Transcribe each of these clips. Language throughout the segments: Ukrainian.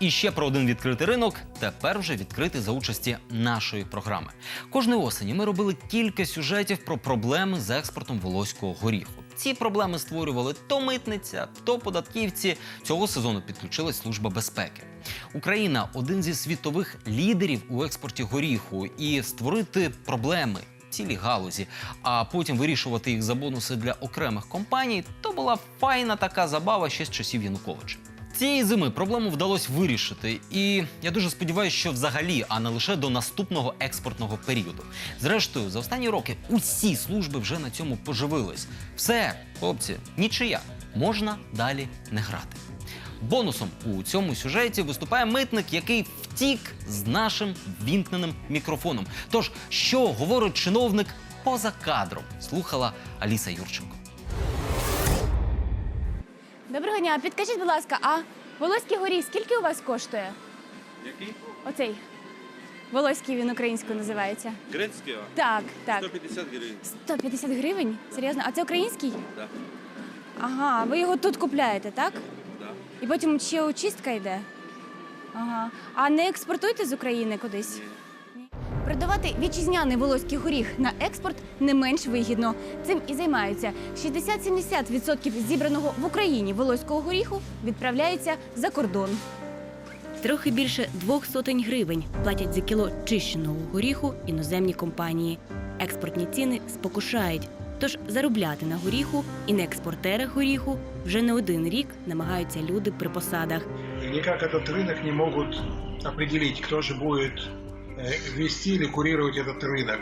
І ще про один відкритий ринок тепер вже відкритий за участі нашої програми. Кожної осені ми робили кілька сюжетів про проблеми з експортом волоського горіху. Ці проблеми створювали то митниця, то податківці. Цього сезону підключилась служба безпеки. Україна один зі світових лідерів у експорті горіху, і створити проблеми. Цілі галузі, а потім вирішувати їх за бонуси для окремих компаній, то була файна така забава ще з часів Януковича. Цієї зими проблему вдалося вирішити, і я дуже сподіваюся, що взагалі, а не лише до наступного експортного періоду. Зрештою, за останні роки усі служби вже на цьому поживились. Все, хлопці, нічия, можна далі не грати. Бонусом у цьому сюжеті виступає митник, який втік з нашим вімкненим мікрофоном. Тож, що говорить чиновник поза кадром, слухала Аліса Юрченко. Доброго дня. Підкажіть, будь ласка, а волоський горіх скільки у вас коштує? Який? Оцей. Волоський він українською називається. Грецький? Так, так. 150 гривень. 150 гривень? Серйозно? А це український? Да. Ага, ви його тут купляєте, так? Да. І потім ще очистка йде? Ага. А не експортуєте з України кудись? Ні. Продавати вітчизняний волоський горіх на експорт не менш вигідно. Цим і займаються. 60-70% зібраного в Україні волоського горіху відправляється за кордон. Трохи більше двох сотень гривень платять за кіло чищеного горіху іноземні компанії. Експортні ціни спокушають. Тож заробляти на горіху і на експортерах горіху вже не один рік намагаються люди при посадах. никак этот рынок не могут определить, кто же будет э, вести или курировать этот рынок.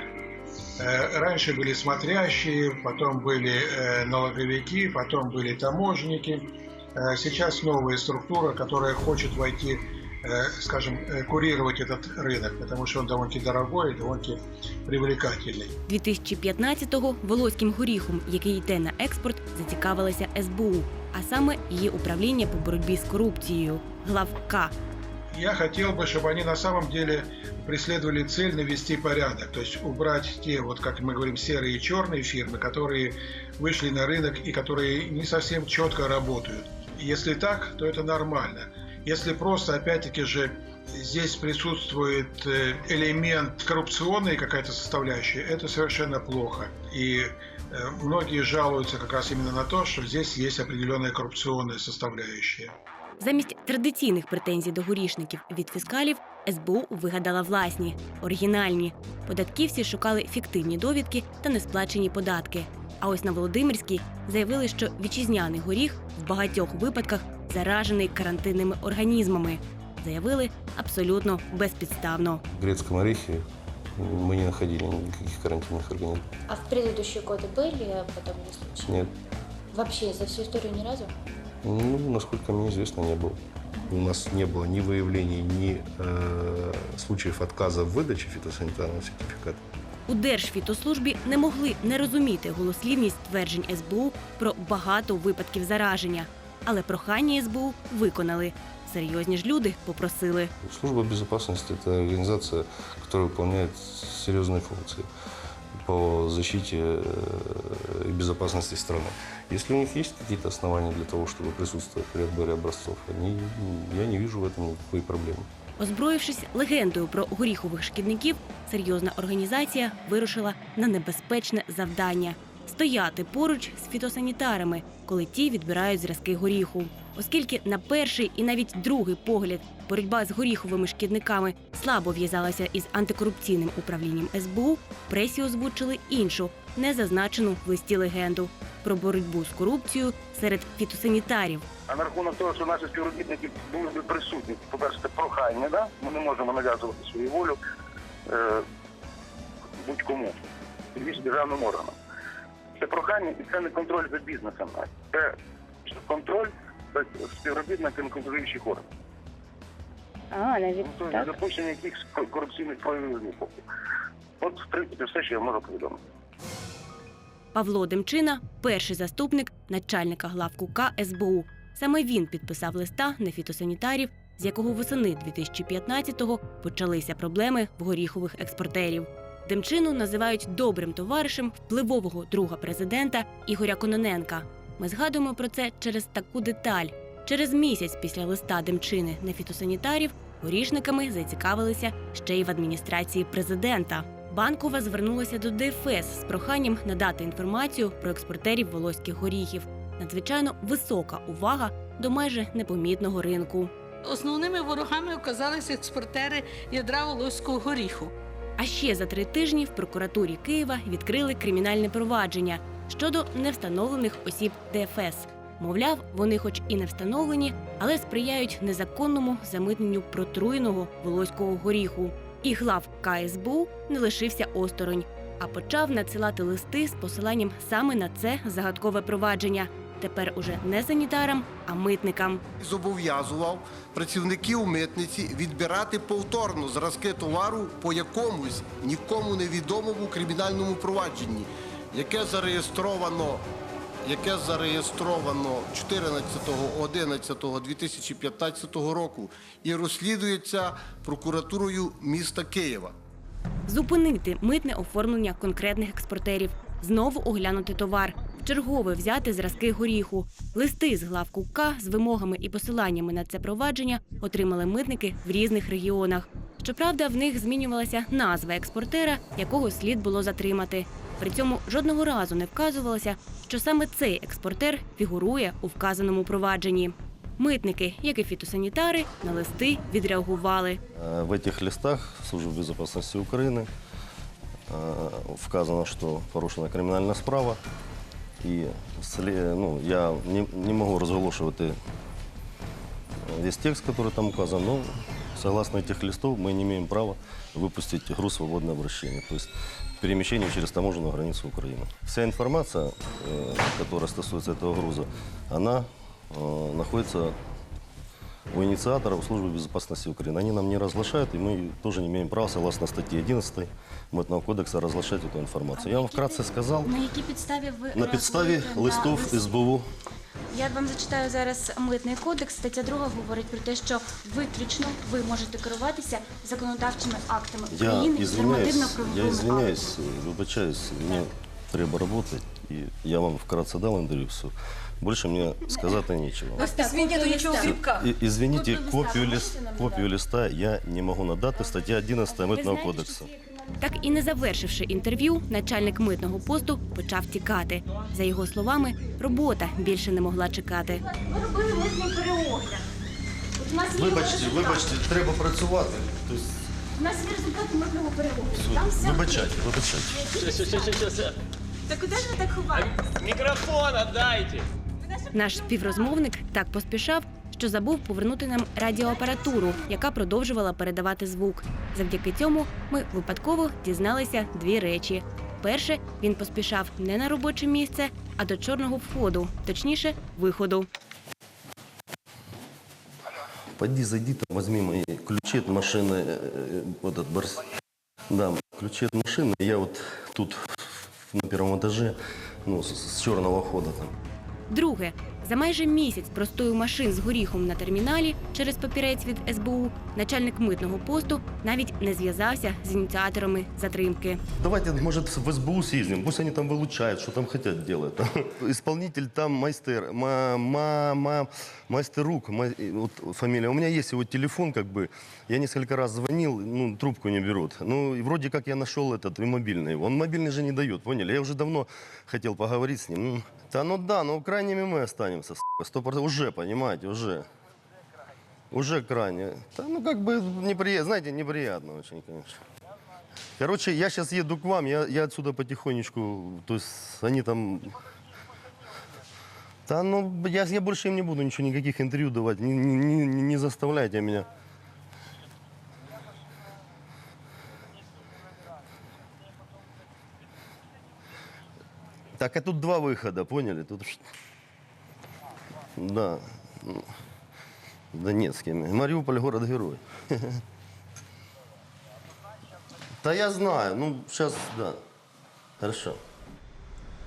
Э, Раньше были смотрящие, потом были э, налоговики, потом были таможенники. Э, Сейчас новая структура, которая хочет войти, э, скажем, э, курировать этот рынок, потому что он довольно дорогой и довольно привлекательный. 2015-го волоським горіхом, який йде на експорт, зацікавилася СБУ, а саме її управління по боротьбі з корупцією главка. Я хотел бы, чтобы они на самом деле преследовали цель навести порядок, то есть убрать те, вот как мы говорим, серые и черные фирмы, которые вышли на рынок и которые не совсем четко работают. Если так, то это нормально. Если просто, опять-таки же, здесь присутствует э, элемент коррупционной какая-то составляющая, это совершенно плохо. И многие жалуются как раз именно на то, что здесь есть определенная коррупционная составляющая. Замість традиційних претензій до горішників від фіскалів СБУ вигадала власні, оригінальні. Податківці шукали фіктивні довідки та несплачені податки. А ось на Володимирській заявили, що вітчизняний горіх в багатьох випадках заражений карантинними організмами. Заявили абсолютно безпідставно. В грецком орехе мы не находили никаких карантинных организмов. А в предыдущие годы были подобные случаи? Нет. Вообще за всю историю ни разу? Ну, насколько мне известно, не было. У нас не было ни выявлений, ни э, случаев отказа в выдаче фитосанитарного сертификата. У Держфітослужбі не могли не розуміти голослівність тверджень СБУ про багато випадків зараження. Але прохання СБУ виконали. Серйозні ж люди попросили. Служба безопасности – это организация, которая выполняет серьезные функции по защите э, и безопасности страны. Если у них есть какие-то основания для того, чтобы присутствовать при отборе образцов, они, я не вижу в этом никакой проблемы. Озброївшись легендою про горіхових шкідників, серйозна організація вирушила на небезпечне завдання стояти поруч з фітосанітарами, коли ті відбирають зразки горіху. Оскільки на перший і навіть другий погляд боротьба з горіховими шкідниками слабо в'язалася із антикорупційним управлінням СБУ, пресі озвучили іншу, не зазначену в листі легенду про боротьбу з корупцією серед фітосанітарів. А на рахунок того, що наші співробітники були присутні, по-перше, це прохання, да? ми не можемо нав'язувати свою волю е, будь-кому, більше державним органам. Це прохання і це не контроль за бізнесом. а Це контроль за співробітниками контролюючих органів. А, навіть Ну, Тобто допущення якихось корупційних проявів з боку. От, в принципі, все, що я можу повідомити. Павло Демчина перший заступник начальника главкука СБУ. Саме він підписав листа на фітосанітарів, з якого восени 2015-го почалися проблеми в горіхових експортерів. Демчину називають добрим товаришем впливового друга президента Ігоря Кононенка. Ми згадуємо про це через таку деталь. Через місяць після листа Демчини на фітосанітарів горішниками зацікавилися ще й в адміністрації президента. Банкова звернулася до ДФС з проханням надати інформацію про експортерів волоських горіхів. Надзвичайно висока увага до майже непомітного ринку. Основними ворогами оказалися експортери ядра волоського горіху. А ще за три тижні в прокуратурі Києва відкрили кримінальне провадження щодо невстановлених осіб ДФС. Мовляв, вони, хоч і не встановлені, але сприяють незаконному замитненню протруєного волоського горіху. І глав КСБУ не лишився осторонь, а почав надсилати листи з посиланням саме на це загадкове провадження. Тепер уже не санітарам, а митникам. зобов'язував працівників митниці відбирати повторно зразки товару по якомусь нікому невідомому кримінальному провадженні, яке зареєстровано. Яке зареєстровано 14.11.2015 року і розслідується прокуратурою міста Києва. Зупинити митне оформлення конкретних експортерів, знову оглянути товар, вчергове взяти зразки горіху. Листи з глав КУК з вимогами і посиланнями на це провадження отримали митники в різних регіонах. Щоправда, в них змінювалася назва експортера, якого слід було затримати. При цьому жодного разу не вказувалося, що саме цей експортер фігурує у вказаному провадженні. Митники, як і фітосанітари, на листи відреагували. Э, В этих листах Службы безопасности Украины э, вказано, что порушена криминальная справа. И сле- ну, я не, не могу разголошивать э, весь текст, который там указан, но согласно этих листов мы не имеем права выпустить груз свободное обращение, то есть перемещение через таможенную границу Украины. Вся информация, э, которая стосуется этого груза, она э, находится у инициаторов Службы безопасности Украины. Они нам не разглашают, и мы тоже не имеем права, согласно статье 11 Митного кодекса, разглашать эту информацию. Я вам вкратце сказал, На якій підставі ви на підставі реагуєте на листов лист? СБУ. Я вам зачитаю зараз митний кодекс. Стаття 2 говорить про те, що виключно ви можете керуватися законодавчими актами Я України і извиняюсь, я нормативно-правовими извиняюсь, выбачаюсь, мне треба работать, и я вам вкратце дал интервью, все. Больше мне сказать нечего. Письмені до нічого кріпка. И, извините, Копию листа копию, лист, можете нам копию листа я не могу надати, статья 11 Митного кодексу. Так і не завершивши інтерв'ю, начальник митного посту почав тікати. За його словами, робота більше не могла чекати. Ви робили митний переогляд. От у нас є результат. треба працювати. Тобто, У нас є результат митного переогляду. Там все вибачайте, вибачайте. Та куди ж ви так ховаєтесь? Микрофон отдайте! Наш співрозмовник так поспішав, що забув повернути нам радіоапаратуру, яка продовжувала передавати звук. Завдяки цьому ми випадково дізналися дві речі. Перше, він поспішав не на робоче місце, а до чорного входу, точніше, виходу. Пойди, зайди там, возьми мои ключи от машины, э, э, вот этот барс... Да, ключи от машины. Я вот тут на первом этаже, ну, с, с черного хода там. Друге, за майже місяць простою машин з горіхом на терміналі через папірець від СБУ начальник митного посту навіть не зв'язався з ініціаторами затримки. Давайте, может, в СБУ съездим, пусть они там вылучают, что там хотят делать. Исполнитель там майстер, ма, ма, ма, майстер рук, май- вот фамилия. У меня есть его телефон, как бы, я несколько раз звонил, ну, трубку не берут. Ну, и вроде как я нашел этот, и мобильный его. Он мобильный же не дает, поняли? Я уже давно хотел поговорить с ним. Да, ну да, ну крайними мы останемся, сто. Уже, понимаете, уже. Уже крайне. Да, ну, как бы, неприятно, знаете, неприятно очень, конечно. Короче, я сейчас еду к вам, я, я отсюда потихонечку, то есть они там... Да, ну, я, я больше им не буду ничего, никаких интервью давать, не, не- не заставляйте меня. Так, а тут два выхода, поняли? Тут... Да. Донецкими. Мариуполь город-герой. Да я знаю, ну сейчас, да. Хорошо.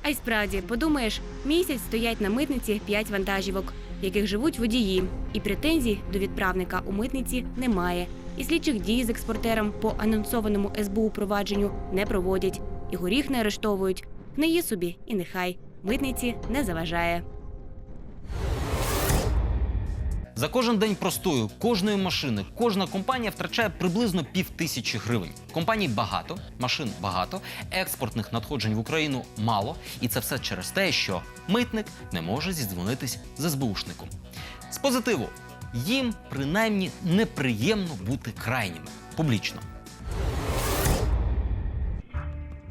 А й справді, подумаєш, місяць стоять на митниці п'ять вантажівок, в яких живуть водії, і претензій до відправника у митниці немає. І слідчих дій з експортером по анонсованому СБУ провадженню не проводять, і горіх не арештовують. Не є собі, і нехай митниці не заважає. За кожен день простою кожної машини кожна компанія втрачає приблизно пів тисячі гривень. Компаній багато, машин багато, експортних надходжень в Україну мало, і це все через те, що митник не може зідзвонитись з СБУшником. З позитиву їм принаймні неприємно бути крайніми публічно.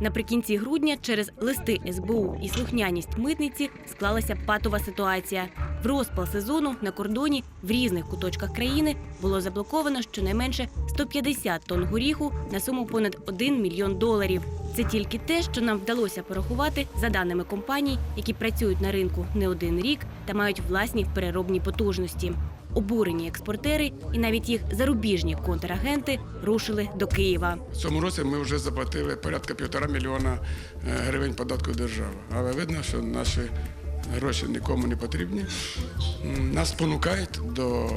Наприкінці грудня через листи СБУ і слухняність митниці склалася патова ситуація. В розпал сезону на кордоні в різних куточках країни було заблоковано щонайменше 150 тонн горіху на суму понад 1 мільйон доларів. Це тільки те, що нам вдалося порахувати за даними компаній, які працюють на ринку не один рік та мають власні переробні потужності. Обурені експортери і навіть їх зарубіжні контрагенти рушили до Києва. В цьому році ми вже заплатили порядка півтора мільйона е, гривень податку держави. Але видно, що наші гроші нікому не потрібні. М, Нас спонукають до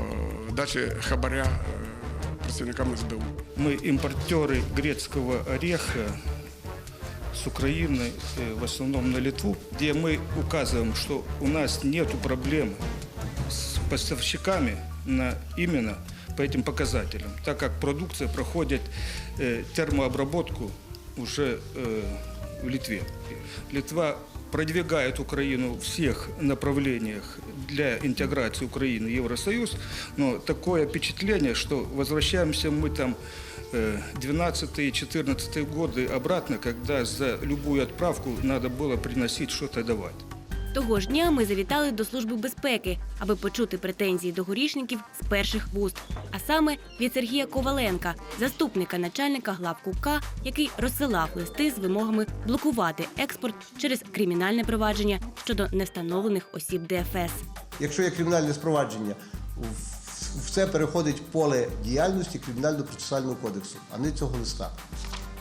дачі хабаря е, працівникам СБУ. Мы импортеры грецкого ореха с Украины, э, в основном на Литву, где мы указываем, что у нас нет проблем с поставщиками на именно по этим показателям, так как продукция проходит э, термообработку уже э, в Литве. Литва продвигает Украину в всех направлениях для интеграции Украины в Евросоюз, но такое впечатление, что возвращаемся мы там 12-14 годы обратно, когда за любую отправку надо было приносить что-то давать. Того ж дня ми завітали до служби безпеки, аби почути претензії до горішників з перших вуст, а саме від Сергія Коваленка, заступника начальника главку К, який розсилав листи з вимогами блокувати експорт через кримінальне провадження щодо невстановлених осіб ДФС. Якщо є кримінальне спровадження, все переходить поле діяльності Кримінально-процесуального кодексу, а не цього листа.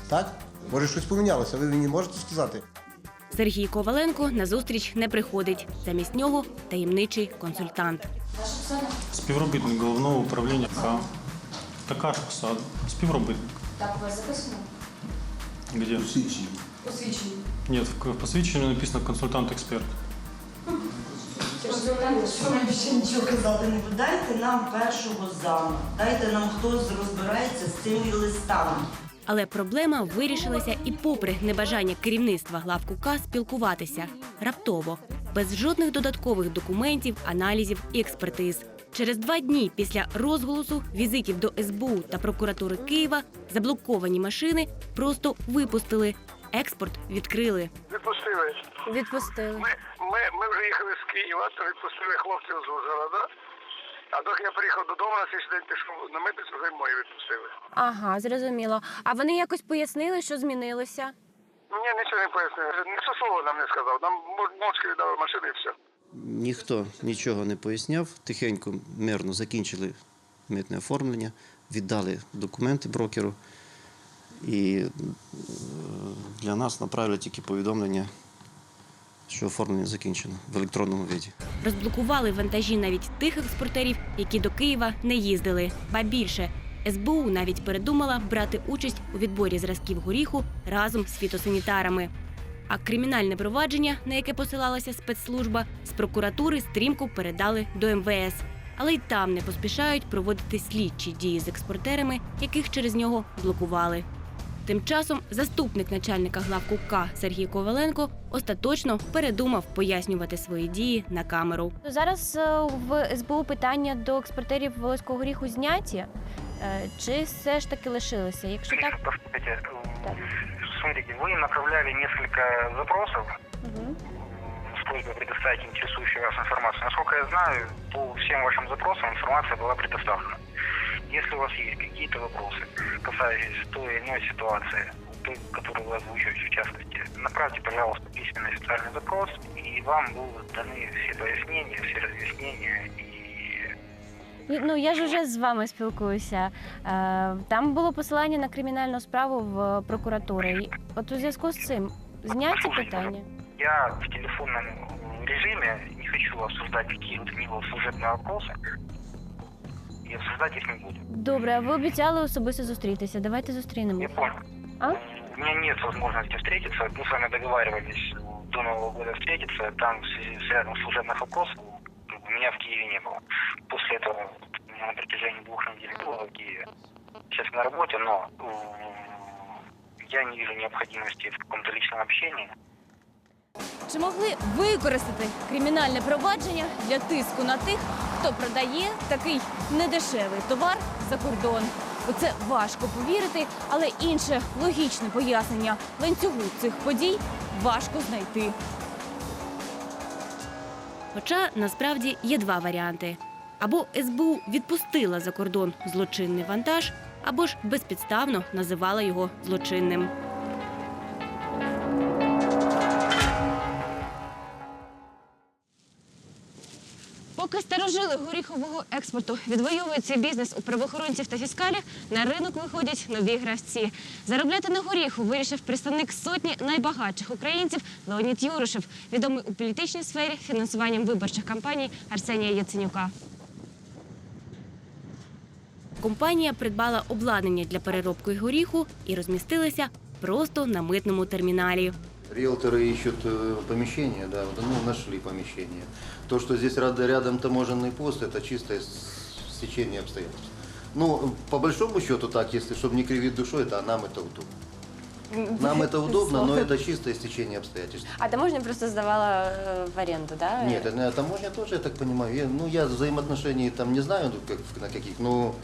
Так? Може, щось помінялося, ви мені можете сказати? Сергій Коваленко на зустріч не приходить. Замість нього таємничий консультант. Співробітник головного управління К. Така ж посада. Співробітник. Так, у вас записано? Где? Посвідчення. Нет, в посвідченні написано консультант-експерт. Що ми більше нічого казати не. Дайте нам першого заму. Дайте нам хтось розбирається з цими листами. Але проблема вирішилася і попри небажання керівництва главку К спілкуватися раптово, без жодних додаткових документів, аналізів і експертиз. Через два дні після розголосу візитів до СБУ та прокуратури Києва заблоковані машини просто випустили. Експорт відкрили. Відпустили. Відпустили. Ми, ми, ми вже їхали з Києва, то відпустили хлопців з Ужгорода. А доки я приїхав додому, на цей день пішов на митницю, вже мої відпустили. Ага, зрозуміло. А вони якось пояснили, що змінилося? Ні, нічого не пояснив. Ніхто слова нам не сказав. Нам мовчки віддали машини і все. Ніхто нічого не поясняв. Тихенько, мирно закінчили митне оформлення, віддали документи брокеру. І е, для нас направили тільки повідомлення, що оформлення закінчено в електронному виді. Розблокували вантажі навіть тих експортерів, які до Києва не їздили. Ба більше СБУ навіть передумала брати участь у відборі зразків горіху разом з фітосанітарами. А кримінальне провадження, на яке посилалася спецслужба, з прокуратури стрімко передали до МВС. Але й там не поспішають проводити слідчі дії з експортерами, яких через нього блокували. Тим часом заступник начальника главку К Сергій Коваленко остаточно передумав пояснювати свої дії на камеру. Зараз е, в СБУ питання до експортерів волоського горіху зняті. Е, Чи все ж таки лишилися? Якщо так, Послушайте, смотрите, вы направляли несколько запросов Мгм. с просьбой предоставить интересующую вас информацию. Насколько я знаю, по всем вашим запросам информация была предоставлена. Если у вас есть какие-то вопросы, касающиеся той или иной ситуации, той, которую вы озвучиваете в частности, направьте, пожалуйста, письменный официальный запрос, и вам будут даны все пояснения, все разъяснения и ну я ж уже з вами спілкуюся. Е, Там було посилання на кримінальну справу в прокуратури. І От у зв'язку з цим зняті питання. Я в телефонном режиме не хочу обсуждать какие бы то ни было служебные вопросы. И обсуждать их не буду. Добре, а ви обіцяли особисто зустрітися. Давайте зустрінемося. Я понял. А? У меня нет возможности встретиться. Мы с вами договаривались до Нового года встретиться. Там в связи с рядом служебных вопросов как бы, мне меня в Киеве не было. После этого я на протяжении двух недель был в Киеве. Сейчас на работе, но м, я не вижу необходимости в каком-то личном общении. Чи могли використати кримінальне провадження для тиску на тих, хто продає такий недешевий товар за кордон? У це важко повірити, але інше логічне пояснення ланцюгу цих подій важко знайти. Хоча насправді є два варіанти: або СБУ відпустила за кордон злочинний вантаж, або ж безпідставно називала його злочинним. Старожили горіхового експорту відвоюють цей бізнес у правоохоронців та фіскалів, на ринок виходять нові гравці. Заробляти на горіху вирішив представник сотні найбагатших українців Леонід Юришев, відомий у політичній сфері фінансуванням виборчих кампаній Арсенія Яценюка. Компанія придбала обладнання для переробки горіху і розмістилася просто на митному терміналі. Риэлторы ищут э, помещение, да, ну, нашли помещение. То, что здесь ряд- рядом таможенный пост, это чистое стечение обстоятельств. Ну, по большому счету так, если, чтобы не кривить душой, это нам это удобно. Нам это удобно, но это чистое стечение обстоятельств. А таможня просто здавала е, в оренду, да? Нет, это таможня тоже, я так понимаю. Я, ну, я взаимоотношений там не знаю, ну, как, на каких, но,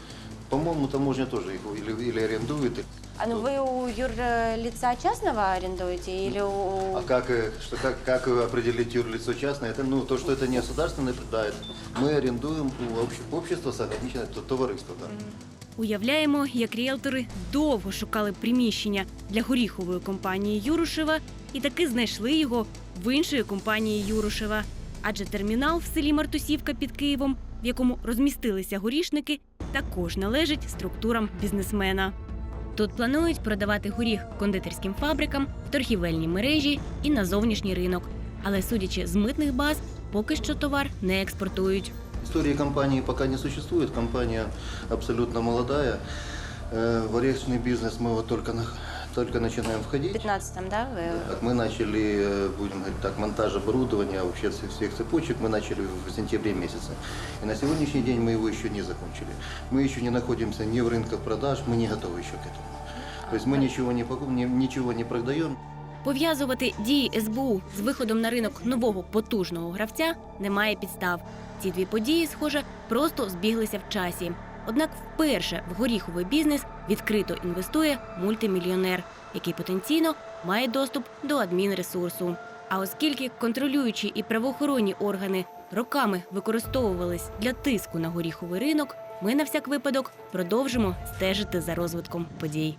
по-моему, таможня тоже их или, или арендует. А ну вы у юрлица частного арендуете или у... А как, э, что, как, как определить юрлицо частное? Это, ну, то, что это не государственное, да, это мы арендуем у обще- общества, соответственно, то товариство. Да. Уявляємо, як ріелтори довго шукали приміщення для горіхової компанії Юрушева і таки знайшли його в іншої компанії Юрушева. Адже термінал в селі Мартусівка під Києвом, в якому розмістилися горішники, також належить структурам бізнесмена. Тут планують продавати горіх кондитерським фабрикам, в торгівельній мережі і на зовнішній ринок. Але судячи з митних баз, поки що товар не експортують. Истории компании пока не существует, компания абсолютно молодая. Э, В ореховый бизнес мы вот только, на- только начинаем В входить. 15-м, да? Вы... Так, Мы начали, э, будем говорить так, монтаж оборудования, вообще всех, всех цепочек мы начали в сентябре месяце. И на сегодняшний день мы его еще не закончили. Мы еще не находимся ни в рынках продаж, мы не готовы еще к этому. То есть мы ничего не, покуп- не- ничего не продаем. Пов'язувати дії СБУ з виходом на ринок нового потужного гравця немає підстав. Ці дві події, схоже, просто збіглися в часі. Однак вперше в горіховий бізнес відкрито інвестує мультимільйонер, який потенційно має доступ до адмінресурсу. А оскільки контролюючі і правоохоронні органи роками використовувались для тиску на горіховий ринок, ми на всяк випадок продовжимо стежити за розвитком подій.